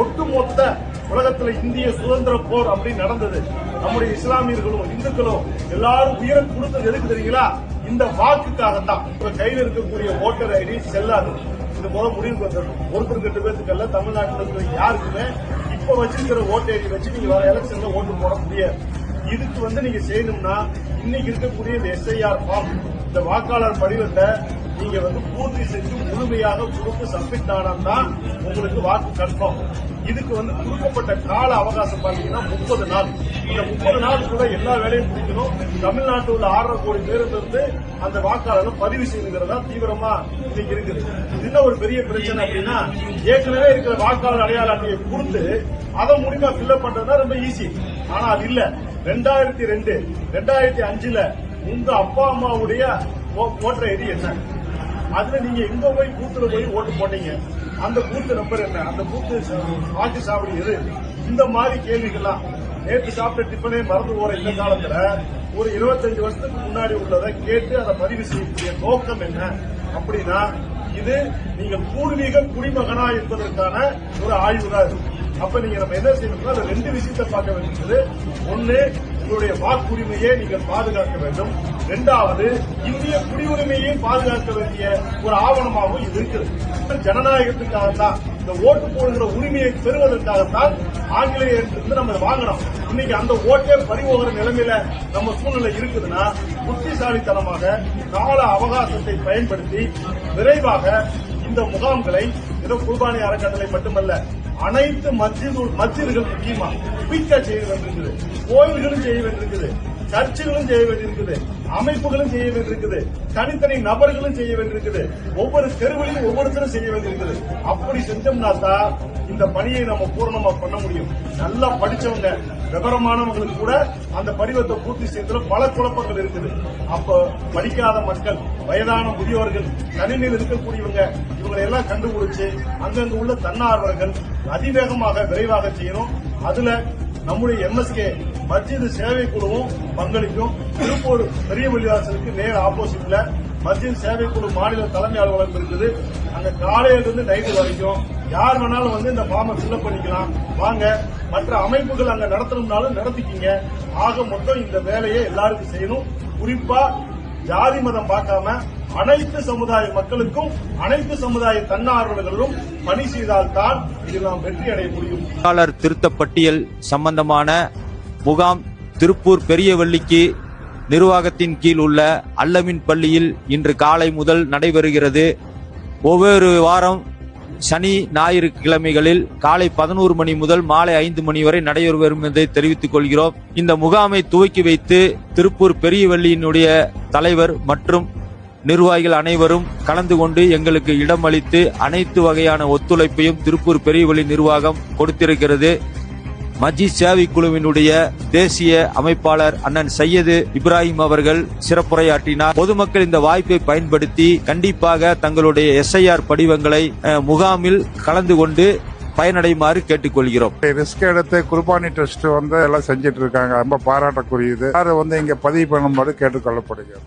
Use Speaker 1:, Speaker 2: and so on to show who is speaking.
Speaker 1: ஒட்டுமொத்த உலகத்துல இந்திய சுதந்திர போர் அப்படி நடந்தது. நம்முடைய இஸ்லாமியர்களும் இந்துக்களும் எல்லாரும் உயிரை கொடுத்தது எதுக்கு தெரியுங்களா? இந்த வாக்குக்காக தான் இப்ப கையில் இருக்கக்கூடிய ஓட்டர் ஐடி செல்லாது. இது போல முடிவுக்கு வந்துடும் ஒருத்தர் ரெண்டு பேருக்கு அல்ல தமிழ்நாட்டில் இருக்கிற யாருக்குமே இப்ப வச்சிருக்கிற ஓட்டர் ஐடி வச்சு நீங்க வர எலெக்ஷன்ல ஓட்டு போட முடியாது. இதுக்கு வந்து நீங்க செய்யணும்னா இன்னைக்கு இருக்கக்கூடிய இந்த எஸ்ஐஆர் ஃபார்ம் இந்த வாக்காளர் படிவத்தை நீங்க வந்து பூர்த்தி செஞ்சு முழுமையாக கொடுத்து சப்மிட் தான் உங்களுக்கு வாக்கு கன்ஃபார்ம் இதுக்கு வந்து கொடுக்கப்பட்ட கால அவகாசம் பாத்தீங்கன்னா முப்பது நாள். இந்த முப்பது நாளுக்குள்ள எல்லா வேலையும் முடிக்கணும். தமிழ்நாட்டில் உள்ள ஆறரை கோடி பேருக்கு அந்த வாக்காளர்கள் பதிவு செய்யுங்கிறதா தீவிரமா இன்னைக்கு இருக்குது. இது ஒரு பெரிய பிரச்சனை அப்படின்னா ஏற்கனவே இருக்கிற வாக்காளர் அடையாள அட்டையை கொடுத்து அதை முடிவா ஃபில்அப் பண்றதுதான் ரொம்ப ஈஸி ஆனா அது இல்ல. ரெண்டாயிரத்தி ரெண்டு ரெண்டாயிரத்தி அஞ்சுல உங்க அப்பா அம்மாவுடைய ஓ- இது என்ன? அதுல நீங்க எங்க போய் பூத்துல போய் ஓட்டு போட்டீங்க? அந்த பூத்து நம்பர் என்ன? அந்த பூத்து வாக்கு சாவடி எது? இந்த மாதிரி கேள்விகள்லாம் நேற்று சாப்பிட்ட டிஃபனே மறந்து போற இந்த காலத்துல ஒரு 25 வருஷத்துக்கு முன்னாடி உள்ளதை கேட்டு அதை பதிவு செய்யக்கூடிய நோக்கம் என்ன? அப்படின்னா இது நீங்கள் பூர்வீக குடிமகனா என்பதற்கான ஒரு ஆய்வு தான் இது. அப்ப நீங்க நம்ம என்ன செய்யணும்னா ரெண்டு விஷயத்தை பார்க்க வேண்டியது. ஒன்னு உங்களுடைய வாக்குரிமையை நீங்கள் பாதுகாக்க வேண்டும். இரண்டாவது இந்திய குடியுரிமையையும் பாதுகாக்க வேண்டிய ஒரு ஆவணமாகவும் இது இருக்குது. ஜனநாயகத்துக்காகத்தான் இந்த ஓட்டு போடுகிற உரிமையை பெறுவதற்காகத்தான் ஆங்கிலேயர்கிட்ட நம்ம வாங்கணும் இன்னைக்கு அந்த ஓட்டே பறிபோகிற நிலைமையில நம்ம சூழ்நிலை இருக்குதுன்னா புத்திசாலித்தனமாக கால அவகாசத்தை பயன்படுத்தி விரைவாக இந்த முகாம்களை ஏதோ குர்பானி அறக்கட்டளை மட்டுமல்ல அனைத்து மத்திய மத்தியர்கள் முக்கியமா. குயிக்கா செய்ய வேண்டியிருக்குது கோயில்களும் செய்ய வேண்டியிருக்குது சர்ச்சுகளும் செய்ய வேண்டியிருக்குது. அமைப்புகளும் செய்ய வேண்டியிருக்குது. தனித்தனி நபர்களும் செய்ய வேண்டியிருக்குது. ஒவ்வொரு தெருவிலையும் ஒவ்வொருத்தரும் செய்ய வேண்டியிருக்குது. அப்படி செஞ்சோம்னா தான் இந்த பணியை நம்ம பூரணமா பண்ண முடியும். நல்லா படிச்சவங்க விவரமானவங்களுக்கு கூட அந்த படிவத்தை பூர்த்தி செய்யறதுல பல குழப்பங்கள் இருக்குது. அப்ப படிக்காத மக்கள் வயதான முதியோர்கள் தனிமையில் இருக்கக்கூடியவங்க இவங்களை எல்லாம் கண்டுபிடிச்சு அங்கங்க உள்ள தன்னார்வர்கள் அதிவேகமாக விரைவாக செய்யணும். அதுல நம்முடைய எம்எஸ்கே மஸ்ஜிது சேவை குழுவும் பங்களிக்கும். திருப்பூர் பெரிய பள்ளிவாசலுக்கு நேர் ஆப்போசிட்ல மஸ்ஜித் சேவை குழு மாநில தலைமை அலுவலகம் இருக்குது. அங்க காலையில இருந்து நைட்டு வரைக்கும் யார் வேணாலும் வந்து இந்த ஃபார்மை ஃபில்அப் பண்ணிக்கலாம். வாங்க மற்ற அமைப்புகள் அங்க நடத்தணும்னாலும் நடத்திக்கிங்க. ஆக மொத்தம் இந்த வேலையை எல்லாருக்கும் செய்யணும். குறிப்பா ஜாதி மதம் பார்க்காம அனைத்து சமுதாய மக்களுக்கும் அனைத்து சமுதாய தன்னார்வலர்களும் பணி செய்தால்தான் இது நாம் வெற்றி அடைய முடியும்.
Speaker 2: வாக்காளர் திருத்தப் பட்டியல் சம்பந்தமான முகாம் திருப்பூர் பெரியவள்ளிக்கு நிர்வாகத்தின் கீழ் உள்ள அல்லமின் பள்ளியில் இன்று காலை முதல் நடைபெறுகிறது. ஒவ்வொரு வாரம் சனி ஞாயிறு கிழமைகளில் காலை பதினோரு மணி முதல் மாலை ஐந்து மணி வரை நடைபெறும் என்பதை தெரிவித்துக் கொள்கிறோம். இந்த முகாமை துவக்கி வைத்து திருப்பூர் பெரியவள்ளியினுடைய தலைவர் மற்றும் நிர்வாகிகள் அனைவரும் கலந்து கொண்டு எங்களுக்கு இடமளித்து அனைத்து வகையான ஒத்துழைப்பையும் திருப்பூர் பெரியவள்ளி நிர்வாகம் கொடுத்திருக்கிறது. மஜித் சேவை குழுவினுடைய தேசிய அமைப்பாளர் அண்ணன் சையது இப்ராஹிம் அவர்கள் சிறப்புரையாற்றினார். பொதுமக்கள் இந்த வாய்ப்பை பயன்படுத்தி கண்டிப்பாக தங்களுடைய எஸ்ஐஆர் படிவங்களை முகாமில் கலந்து கொண்டு பயனடையுமாறு கேட்டுக்கொள்கிறோம்.
Speaker 3: ரிஸ்க் எடுத்து குர்பானி ட்ரஸ்ட் வந்து எல்லாம் செஞ்சுட்டு இருக்காங்க. ரொம்ப பாராட்டக்கூடியது. யாரும் வந்து இங்க பதிவு பண்ணும்போது கேட்டுக்கொள்ளப்படுகிறது.